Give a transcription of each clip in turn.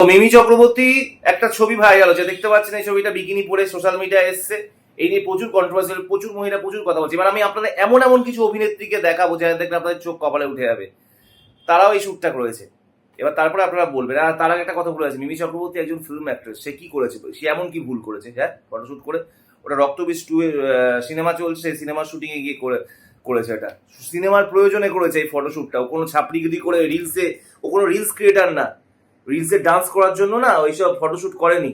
তো মিমি চক্রবর্তী একটা ছবি ভাইরাল হচ্ছে দেখতে পাচ্ছেন এই ছবিটা বিকিনি পরে সোশ্যাল মিডিয়ায় এসছে। এই নিয়ে প্রচুর কন্ট্রোভার্সিয়াল প্রচুর মহিলা প্রচুর কথা বলছে। এবার আমি আপনাদের এমন এমন কিছু অভিনেত্রীকে দেখাবো যাদের দেখলে আপনাদের চোখ কপালে উঠে যাবে। তারাও এই শ্যুটটা করেছে। এবার তারপরে আপনারা বলবেন, আর তার আগে একটা কথা বলে আছে মিমি চক্রবর্তী একজন ফিল্ম অ্যাক্ট্রেস সে কি করেছে? সে এমন কি ভুল করেছে? হ্যাঁ ফটোশ্যুট করে, ওটা রক্তবীজ টু সিনেমা চলছে সিনেমার শুটিং এ গিয়ে করে, করেছে এটা। সিনেমার প্রয়োজনে করেছে এই ফটোশ্যুটটা ও কোনো ছাপড়িগিরি করে রিলসে ও কোনো রিলস ক্রিয়েটার না। রিলসে ডান্স করার জন্য না ওইসব ফটোশ্যুট করেনি।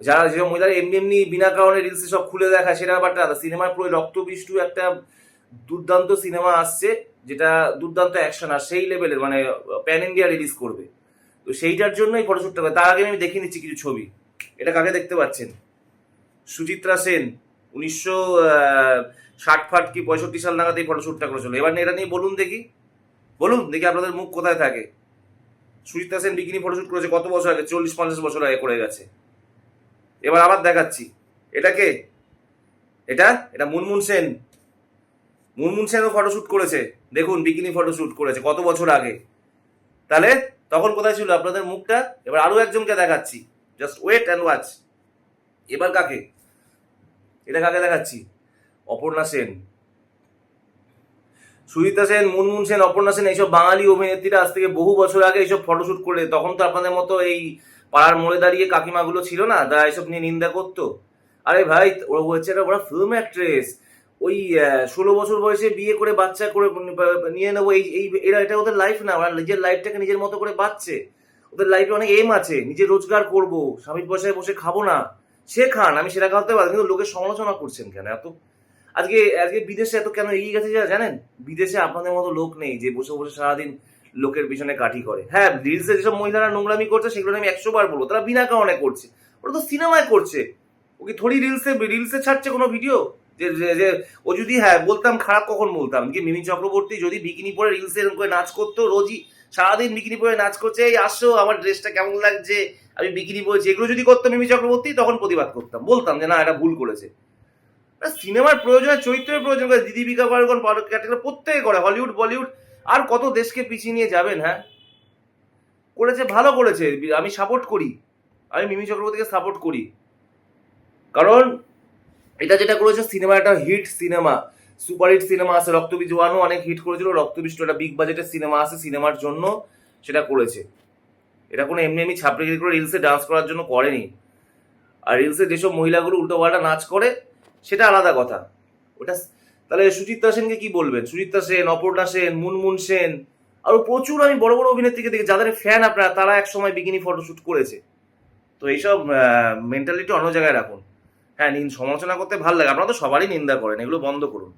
যারা যেসব মহিলারা এমনি এমনি বিনা কারণে রিলসে সব খুলে দেখায়, সেটা ব্যাপারটা আলাদা সিনেমার পুরো রক্তবিষ্টু একটা দুর্দান্ত সিনেমা আসছে, যেটা দুর্দান্ত অ্যাকশন আর সেই লেভেলের মানে প্যান ইন্ডিয়া রিলিজ করবে। তো সেইটার জন্যই ফটোশ্যুটটা করে। তার আগে আমি দেখে নিচ্ছি কিছু ছবি। এটা কাকে দেখতে পাচ্ছেন? সুচিত্রা সেন, উনিশশো ষাট ফাট কি পঁয়ষট্টি সাল নাগাদ এই ফটোশ্যুটটা করেছিল। এবার এটা নিয়ে বলুন দেখি। বলুন, দেখি আপনাদের মুখ কোথায় থাকে। সুচিত্রা সেন বিকিনি ফটোশ্যুট করেছে কত বছর আগে? চল্লিশ, পঞ্চাশ বছর আগে করে গেছে। এবার আবার দেখাচ্ছি। এটা কে? এটা? এটা মুনমুন সেন। মুনমুন সেনও ফটোশ্যুট করেছে। দেখুন বিকিনি ফটোশ্যুট করেছে কত বছর আগে। তাহলে, তখন কোথায় ছিল? আপনাদের মুখটা? এবার আরও একজনকে দেখাচ্ছি। জাস্ট ওয়েট অ্যান্ড ওয়াচ এবার কাকে? এটা কাকে দেখাচ্ছি? অপর্ণা সেন। সুজিতা সেন, মুনমুন সেন, অপর্ণা সেন এইসব বাঙালি অভিনেত্রীরা আজ থেকে বহু বছর আগে এইসব ফটোশ্যুট করে, তখন তো আপনাদের মতো এই পাড়ার মোড়ে দাঁড়িয়ে কাকিমাগুলো ছিল না, তারা এসব নিয়ে নিন্দা করতো। আরে ভাই, ওরা এটা ওরা ফিল্ম অ্যাক্ট্রেস ওই ষোলো বছর বয়সে বিয়ে করে বাচ্চা করে নিয়ে নেব, এই এই, এরা, এটা ওদের লাইফ না, ওরা নিজের লাইফটাকে নিজের মতো করে বাঁচছে। ওদের লাইফে অনেক এম আছে, নিজে রোজগার করব, স্বামীর পয়সায় বসে খাব না, সে খান, আমি সেটা খাওয়াতে পারি কিন্তু লোকের সমালোচনা করছেন কেন, এত আজকে আজকে বিদেশে এত কেন এগিয়ে গেছে যা জানেন? বিদেশে আপনাদের মতো লোক নেই যে বসে বসে সারাদিন লোকের পিছনে কাঠি করে। হ্যাঁ রিলসে যেসব মহিলারা নোংরামি করছে, সেগুলো আমি একশো বার বলব। তারা বিনা কারণে করছে। ওরা তো সিনেমায় করছে। ও কি থোড়ি রিলসে রিলসে ছাড়ছে কোনো ভিডিও যে যে ও যদি হ্যাঁ বলতাম খারাপ কখন বলতাম? কি মিমি চক্রবর্তী যদি বিকিনি পরে রিলসে এরকম করে নাচ করতো, রোজই সারাদিন বিকিনি পরে নাচ করছে, এই আসো, আমার ড্রেসটা কেমন লাগছে? আমি বিকিনি পরেছি। এগুলো যদি করতো মিমি চক্রবর্তী, তখন প্রতিবাদ করতাম। বলতাম যে, না, এটা ভুল করেছে। সিনেমার প্রয়োজনে, চরিত্রের প্রয়োজন করে দিদি বিকা পারগন ক্যাটাগরি প্রত্যেকে করে, হলিউড, বলিউড, আর কত দেশকে পিছিয়ে নিয়ে যাবেন হ্যাঁ? করেছে, ভালো করেছে, আমি সাপোর্ট করি। আমি মিমি চক্রবর্তীকে সাপোর্ট করি। কারণ, এটা যেটা করেছে সিনেমা একটা hit cinema super hit cinema আছে রক্তবীজ ওয়ানও অনেক হিট করেছিল রক্তবীজ একটা বিগ বাজেটের সিনেমা আছে সিনেমার জন্য, সেটা করেছে। এটা কোনো এমনি এমনি ছাপড়িগিরি করে রিলসে ডান্স করার জন্য করেনি। আর রিলসে যেসব মহিলাগুলো উল্টো পাল্টা নাচ করে সেটা আলাদা কথা। ওটা তাহলে সুচিত্রা সেনকে কি বলবেন? সুচিত্রা সেন, অপর্ণা সেন, মুনমুন সেন, আরও প্রচুর আমি বড় বড় অভিনেত্রীকে দেখি যাদের ফ্যান আপনারা, তারা এক সময় বিকিনি ফটোশ্যুট করেছে। তো এইসব মেন্টালিটি অন্য জায়গায় রাখুন। হ্যাঁ নিন, সমালোচনা করতে ভালো লাগে। আপনারা তো সবারই নিন্দা করেন, এগুলো বন্ধ করুন।